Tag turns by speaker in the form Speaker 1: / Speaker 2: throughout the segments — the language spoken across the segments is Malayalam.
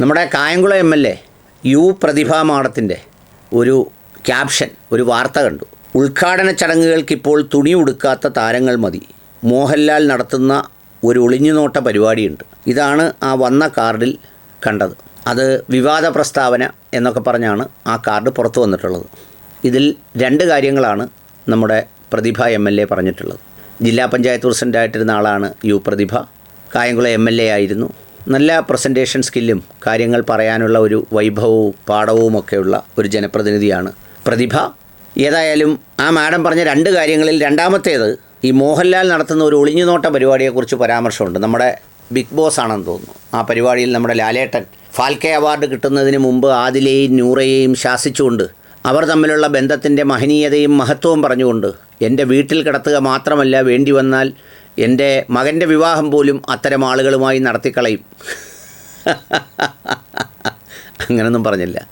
Speaker 1: നമ്മുടെ Kayamkulam M L A U Prathibha ഒരു ക്യാപ്ഷൻ ഒരു വാർത്ത കണ്ടു. ഉദ്ഘാടന ചടങ്ങുകൾക്കിപ്പോൾ തുണി ഉടുക്കാത്ത താരങ്ങൾ മതി. മോഹൻലാൽ നടത്തുന്ന ഒരു ഒളിഞ്ഞുനോട്ട പരിപാടിയുണ്ട്. ഇതാണ് ആ വന്ന കാർഡിൽ കണ്ടത്. അത് വിവാദ പ്രസ്താവന എന്നൊക്കെ പറഞ്ഞാണ് ആ കാർഡ് പുറത്തു വന്നിട്ടുള്ളത്. ഇതിൽ രണ്ട് കാര്യങ്ങളാണ് നമ്മുടെ പ്രതിഭ എം എൽ എ പറഞ്ഞിട്ടുള്ളത്. ജില്ലാ പഞ്ചായത്ത് പ്രസിഡന്റായിട്ടിരുന്ന ആളാണ് U Prathibha. Kayamkulam M L A ആയിരുന്നു. നല്ല പ്രസന്റേഷൻ സ്കില്ലും കാര്യങ്ങൾ പറയാനുള്ള ഒരു വൈഭവവും പാഠവും ഒക്കെയുള്ള ഒരു ജനപ്രതിനിധിയാണ് പ്രതിഭ. ഏതായാലും ആ മാഡം പറഞ്ഞ രണ്ട് കാര്യങ്ങളിൽ രണ്ടാമത്തേത് ഈ മോഹൻലാൽ നടത്തുന്ന ഒരു ഒളിഞ്ഞുനോട്ട പരിപാടിയെക്കുറിച്ച് പരാമർശമുണ്ട്. നമ്മുടെ ബിഗ് ബോസ് ആണെന്ന് തോന്നുന്നു. ആ പരിപാടിയിൽ നമ്മുടെ ലാലേട്ടൻ ഫാൽക്കെ അവാർഡ് കിട്ടുന്നതിന് മുമ്പ് ആദിലെയും നൂറയെയും ശാസിച്ചുകൊണ്ട് അവർ തമ്മിലുള്ള ബന്ധത്തിന്റെ മഹനീയതയും മഹത്വവും പറഞ്ഞുകൊണ്ട് എന്റെ വീട്ടിൽ കിടത്തുക മാത്രമല്ല വേണ്ടി വന്നാൽ എന്റെ മകന്റെ വിവാഹം പോലും അത്തരം ആളുകളുമായി നടത്തിക്കളയും. അങ്ങനൊന്നും പറഞ്ഞില്ല.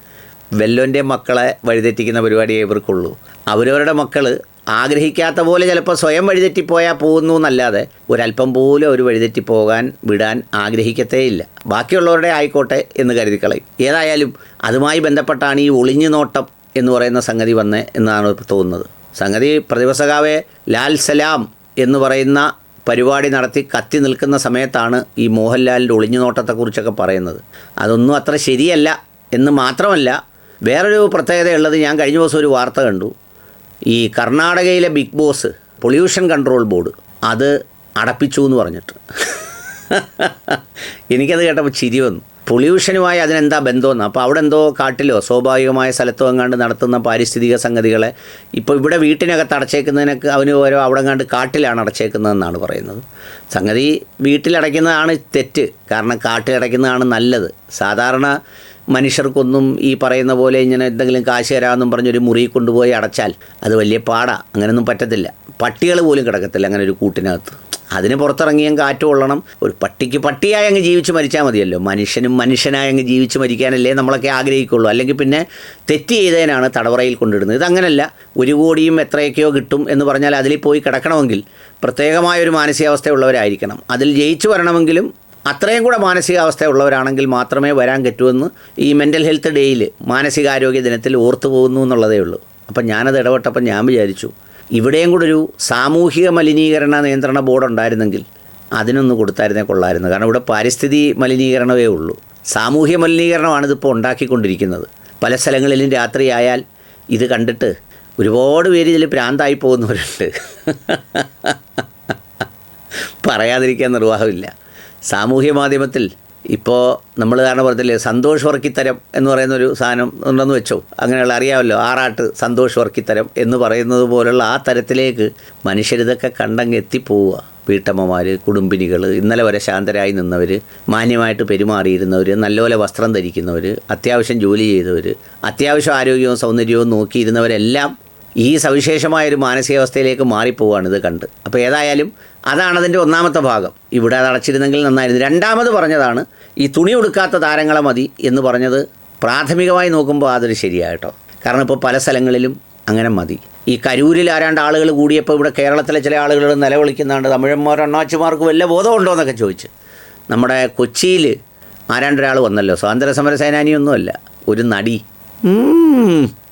Speaker 1: വെല്ലോന്റെ മക്കളെ വഴിതെറ്റിക്കുന്ന പരിപാടിയേ ഇവർക്കുള്ളൂ. അവരവരുടെ മക്കൾ ആഗ്രഹിക്കാത്ത പോലെ ചിലപ്പോൾ സ്വയം വഴിതെറ്റിപ്പോയാൽ പോകുന്നു എന്നല്ലാതെ ഒരല്പം പോലും അവർ വഴിതെറ്റിപ്പോകാൻ വിടാൻ ആഗ്രഹിക്കത്തേയില്ല ബാക്കിയുള്ളവരുടെ ആയിക്കോട്ടെ എന്ന് കരുതിക്കളയും. ഏതായാലും അതുമായി ബന്ധപ്പെട്ടാണ് ഈ ഒളിഞ്ഞു നോട്ടം എന്ന് പറയുന്ന സംഗതി വന്നത് എന്നാണ് തോന്നുന്നത്. സംഗതി പ്രതിവസകാവെ ലാൽ സലാം എന്ന് പറയുന്ന പരിപാടി നടത്തി കത്തി നിൽക്കുന്ന സമയത്താണ് ഈ മോഹൻലാലിന്റെ ഒളിഞ്ഞുനോട്ടത്തെക്കുറിച്ചൊക്കെ പറയുന്നത്. അതൊന്നും അത്ര ശരിയല്ല എന്ന് മാത്രമല്ല വേറൊരു പ്രത്യേകതയുള്ളത് ഞാൻ കഴിഞ്ഞ ദിവസം ഒരു വാർത്ത കണ്ടു. ഈ കർണാടകയിലെ Bigg Boss pollution control board അത് അടപ്പിച്ചു എന്ന് പറഞ്ഞിട്ട്. എനിക്കത് കേട്ടപ്പോൾ ചിരി വന്നു. പൊല്യൂഷനുമായി അതിനെന്താ ബന്ധമെന്ന്? അപ്പോൾ അവിടെ എന്തോ കാട്ടിലോ സ്വാഭാവികമായ സ്ഥലത്തോ എങ്ങാണ്ട് നടത്തുന്ന പാരിസ്ഥിതിക സംഗതികളെ ഇപ്പോൾ ഇവിടെ വീട്ടിനകത്ത് അടച്ചേക്കുന്നതിനൊക്കെ അവന് ഓരോ അവിടെ എങ്ങാണ്ട് കാട്ടിലാണ് അടച്ചേക്കുന്നതെന്നാണ് പറയുന്നത്. സംഗതി വീട്ടിലടയ്ക്കുന്നതാണ് തെറ്റ്. കാരണം കാട്ടിലടയ്ക്കുന്നതാണ് നല്ലത്. സാധാരണ മനുഷ്യർക്കൊന്നും ഈ പറയുന്ന പോലെ ഇങ്ങനെ എന്തെങ്കിലും കാശ് തരാമെന്നും പറഞ്ഞൊരു മുറി കൊണ്ടുപോയി അടച്ചാൽ അത് വലിയ പാടാണ് അങ്ങനെയൊന്നും പറ്റത്തില്ല. പട്ടികൾ പോലും കിടക്കത്തില്ല അങ്ങനെ ഒരു കൂട്ടിനകത്ത്. അതിന് പുറത്തിറങ്ങിയും കാറ്റ് കൊള്ളണം. ഒരു പട്ടിക്ക് പട്ടിയായി അങ്ങ് ജീവിച്ച് മരിച്ചാൽ മതിയല്ലോ. മനുഷ്യനും മനുഷ്യനായി അങ്ങ് ജീവിച്ച് മരിക്കാനല്ലേ നമ്മളൊക്കെ ആഗ്രഹിക്കുള്ളൂ. അല്ലെങ്കിൽ പിന്നെ തെറ്റ് ചെയ്തതിനാണ് തടവറയിൽ കൊണ്ടിടുന്നത്. ഇതങ്ങനല്ല. ഒരു കോടിയും എത്രയൊക്കെയോ കിട്ടും എന്ന് പറഞ്ഞാൽ അതിൽ പോയി കിടക്കണമെങ്കിൽ പ്രത്യേകമായൊരു മാനസികാവസ്ഥയുള്ളവരായിരിക്കണം. അതിൽ ജയിച്ചു വരണമെങ്കിലും അത്രയും കൂടെ മാനസികാവസ്ഥയുള്ളവരാണെങ്കിൽ മാത്രമേ വരാൻ പറ്റുമെന്ന് ഈ മെന്റൽ ഹെൽത്ത് ഡേയിൽ മാനസികാരോഗ്യ ദിനത്തിൽ ഓർത്തു പോകുന്നു എന്നുള്ളതേ ഉള്ളൂ. അപ്പം ഞാനത് ഇടപെട്ടപ്പോൾ ഞാൻ വിചാരിച്ചു ഇവിടെയും കൂടെ ഒരു സാമൂഹിക മലിനീകരണ നിയന്ത്രണ ബോർഡ് ഉണ്ടായിരുന്നെങ്കിൽ അതിനൊന്ന് കൊടുത്തായിരുന്നേ കൊള്ളായിരുന്നു കാരണം ഇവിടെ പാരിസ്ഥിതി മലിനീകരണമേ ഉള്ളൂ. സാമൂഹ്യ മലിനീകരണമാണ് ഇതിപ്പോൾ ഉണ്ടാക്കിക്കൊണ്ടിരിക്കുന്നത്. പല സ്ഥലങ്ങളിലും രാത്രിയായാൽ ഇത് കണ്ടിട്ട് ഒരുപാട് പേര് ഇതിൽ ഭ്രാന്തായി പോകുന്നവരുണ്ട്. പറയാതിരിക്കാൻ നിർവാഹമില്ല. സാമൂഹ്യ മാധ്യമത്തിൽ ഇപ്പോൾ നമ്മൾ കാരണം പറഞ്ഞില്ലേ സന്തോഷ് വർക്കിത്തരം എന്ന് പറയുന്ന ഒരു സാധനം ഉണ്ടെന്ന് വെച്ചോ. അങ്ങനെയുള്ള അറിയാമല്ലോ ആറാട്ട് സന്തോഷ് വർക്കിത്തരം എന്ന് പറയുന്നത് പോലുള്ള ആ തരത്തിലേക്ക് മനുഷ്യരിതൊക്കെ കണ്ടങ്ങ് എത്തിപ്പോവുക വീട്ടമ്മമാർ കുടുംബിനികൾ ഇന്നലെ വരെ ശാന്തരായി നിന്നവർ മാന്യമായിട്ട് പെരുമാറിയിരുന്നവർ നല്ലപോലെ വസ്ത്രം ധരിക്കുന്നവർ അത്യാവശ്യം ജോലി ചെയ്തവർ അത്യാവശ്യം ആരോഗ്യവും സൗന്ദര്യവും നോക്കിയിരുന്നവരെല്ലാം ഈ സവിശേഷമായൊരു മാനസികാവസ്ഥയിലേക്ക് മാറിപ്പോവാണ് ഇത് കണ്ട്. അപ്പോൾ ഏതായാലും അതാണ് അതിന്റെ ഒന്നാമത്തെ ഭാഗം. ഇവിടെ അത് അടച്ചിരുന്നെങ്കിൽ നന്നായിരുന്നു. രണ്ടാമത് പറഞ്ഞതാണ് ഈ തുണി ഉടുക്കാത്ത താരങ്ങളെ മതി എന്ന് പറഞ്ഞത് പ്രാഥമികമായി നോക്കുമ്പോൾ അതൊരു ശരിയായിട്ടോ കാരണം ഇപ്പോൾ പല സ്ഥലങ്ങളിലും അങ്ങനെ മതി. ഈ കരൂരിൽ ആരാണ്ട് ആളുകൾ കൂടിയപ്പോൾ ഇവിടെ കേരളത്തിലെ ചില ആളുകൾ നിലവിളിക്കുന്നുണ്ട് തമിഴന്മാർ അണ്ണാച്ചിമാർക്ക് വല്ല ബോധമുണ്ടോ എന്നൊക്കെ ചോദിച്ച്. നമ്മുടെ കൊച്ചിയിൽ ആരാണ്ടൊരാൾ വന്നല്ലോ. സ്വാതന്ത്ര്യ സമര സേനാനിയൊന്നുമല്ല ഒരു നടി.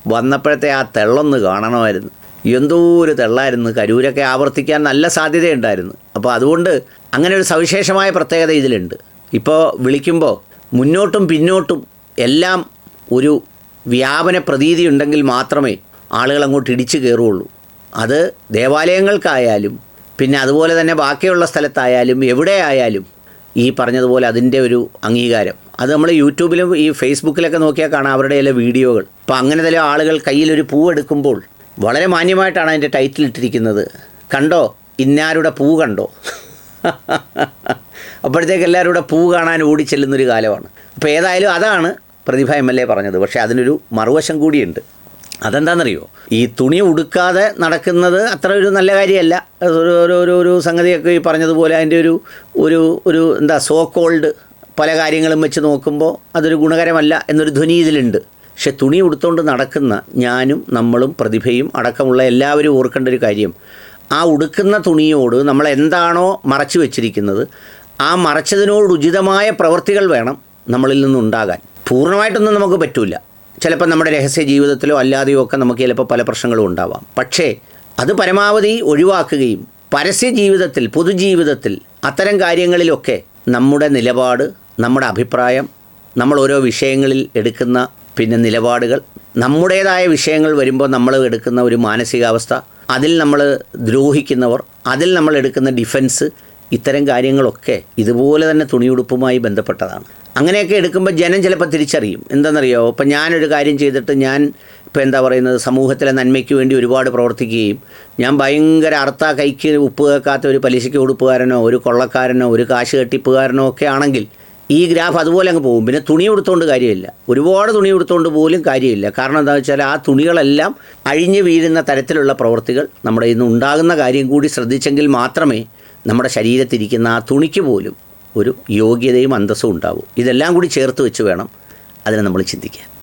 Speaker 1: വന്നപ്പോഴത്തെ ആ തെള്ളൊന്ന് കാണണമായിരുന്നു. എന്തോ ഒരു തെള്ളായിരുന്നു. കരൂരൊക്കെ ആവർത്തിക്കാൻ നല്ല സാധ്യതയുണ്ടായിരുന്നു. അപ്പോൾ അതുകൊണ്ട് അങ്ങനെ ഒരു സവിശേഷമായ പ്രത്യേകത ഇതിലുണ്ട്. ഇപ്പോൾ വിളിക്കുമ്പോൾ മുന്നോട്ടും പിന്നോട്ടും എല്ലാം ഒരു വ്യാപന പ്രതീതി ഉണ്ടെങ്കിൽ മാത്രമേ ആളുകൾ അങ്ങോട്ട് ഇടിച്ചു കയറുള്ളൂ അത് ദേവാലയങ്ങൾക്കായാലും പിന്നെ അതുപോലെ തന്നെ ബാക്കിയുള്ള സ്ഥലത്തായാലും എവിടെ ആയാലും ഈ പറഞ്ഞതുപോലെ അതിന്റെ ഒരു അംഗീകാരം. അത് നമ്മൾ യൂട്യൂബിലും ഈ ഫേസ്ബുക്കിലൊക്കെ നോക്കിയാൽ കാണാം അവരുടെ ചില വീഡിയോകൾ. അപ്പോൾ അങ്ങനെ ചില ആളുകൾ കയ്യിലൊരു പൂ എടുക്കുമ്പോൾ വളരെ മാന്യമായിട്ടാണ് അതിന്റെ ടൈറ്റിൽ ഇട്ടിരിക്കുന്നത്. കണ്ടോ? ഇന്നാരുടെ പൂ കണ്ടോ? അപ്പോഴത്തേക്ക് എല്ലാവരും കൂടെ പൂ കാണാൻ ഓടിച്ചെല്ലുന്നൊരു കാലമാണ്. അപ്പോൾ ഏതായാലും അതാണ് പ്രതിഭ എം എൽ എ പറഞ്ഞത്. പക്ഷേ അതിനൊരു മറുവശം കൂടിയുണ്ട്. അതെന്താണെന്നറിയോ ഈ തുണി ഉടുക്കാതെ നടക്കുന്നത് അത്ര ഒരു നല്ല കാര്യമല്ല. ഒരു ഒരു ഒരു സംഗതിയൊക്കെ ഈ പറഞ്ഞതുപോലെ അതിന്റെ ഒരു ഒരു ഒരു എന്താ സോ കോൾഡ് പല കാര്യങ്ങളും വെച്ച് നോക്കുമ്പോൾ അതൊരു ഗുണകരമല്ല എന്നൊരു ധ്വനി ഇതിലുണ്ട്. പക്ഷെ തുണി ഉടുത്തുകൊണ്ട് നടക്കുന്ന ഞാനും നമ്മളും പ്രതിഭയും അടക്കമുള്ള എല്ലാവരും ഓർക്കേണ്ട ഒരു കാര്യം. ആ ഉടുക്കുന്ന തുണിയോട് നമ്മൾ എന്താണോ മറച്ചു വെച്ചിരിക്കുന്നത് ആ മറച്ചതിനോട് ഉചിതമായ പ്രവൃത്തികൾ വേണം നമ്മളിൽ നിന്നുണ്ടാകാൻ. പൂർണമായിട്ടൊന്നും നമുക്ക് പറ്റൂല. ചിലപ്പോൾ നമ്മുടെ രഹസ്യ ജീവിതത്തിലോ അല്ലാതെയോ ഒക്കെ നമുക്ക് ചിലപ്പോൾ പല പ്രശ്നങ്ങളും ഉണ്ടാവാം. പക്ഷേ അത് പരമാവധി ഒഴിവാക്കുകയും പരസ്യ ജീവിതത്തിൽ പൊതുജീവിതത്തിൽ അത്തരം കാര്യങ്ങളിലൊക്കെ നമ്മുടെ നിലപാട് നമ്മുടെ അഭിപ്രായം നമ്മൾ ഓരോ വിഷയങ്ങളിൽ എടുക്കുന്ന പിന്നെ നിലപാടുകൾ നമ്മുടേതായ വിഷയങ്ങൾ വരുമ്പോൾ നമ്മൾ എടുക്കുന്ന ഒരു മാനസികാവസ്ഥ അതിൽ നമ്മൾ ദ്രോഹിക്കുന്നവർ അതിൽ നമ്മൾ എടുക്കുന്ന ഡിഫൻസ് ഇത്തരം കാര്യങ്ങളൊക്കെ ഇതുപോലെ തന്നെ തുണിയുടുപ്പുമായി ബന്ധപ്പെട്ടതാണ്. അങ്ങനെയൊക്കെ എടുക്കുമ്പോൾ ജനം ചിലപ്പോൾ തിരിച്ചറിയും. എന്താണെന്നറിയോ ഇപ്പം ഞാനൊരു കാര്യം ചെയ്തിട്ട് ഞാൻ ഇപ്പോൾ എന്താ പറയുന്നത്? സമൂഹത്തിലെ നന്മയ്ക്ക് വേണ്ടി ഒരുപാട് പ്രവർത്തിക്കുകയും ഞാൻ ഭയങ്കര അർത്ഥ കൈക്ക് ഉപ്പ് കേൾക്കാത്ത ഒരു പലിശയ്ക്ക് ഉടുപ്പുകാരനോ ഒരു കൊള്ളക്കാരനോ ഒരു കാശ് കെട്ടിപ്പുകാരനോ ഒക്കെ ആണെങ്കിൽ ഈ ഗ്രാഫ് അതുപോലെ അങ്ങ് പോകും. പിന്നെ തുണി ഉടുത്തുകൊണ്ട് കാര്യമില്ല. ഒരുപാട് തുണി ഉടുത്തുകൊണ്ട് പോലും കാര്യമില്ല. കാരണം എന്താ വെച്ചാൽ ആ തുണികളെല്ലാം അഴിഞ്ഞു വീഴുന്ന തരത്തിലുള്ള പ്രവൃത്തികൾ നമ്മുടെ ഇന്ന് ഉണ്ടാകുന്ന കാര്യം കൂടി ശ്രദ്ധിച്ചെങ്കിൽ മാത്രമേ നമ്മുടെ ശരീരത്തിരിക്കുന്ന ആ തുണിക്ക് പോലും ഒരു യോഗ്യതയും അന്തസ്സും ഉണ്ടാവും. ഇതെല്ലാം കൂടി ചേർത്ത് വെച്ച് വേണം അതിനെ നമ്മൾ ചിന്തിക്കാൻ.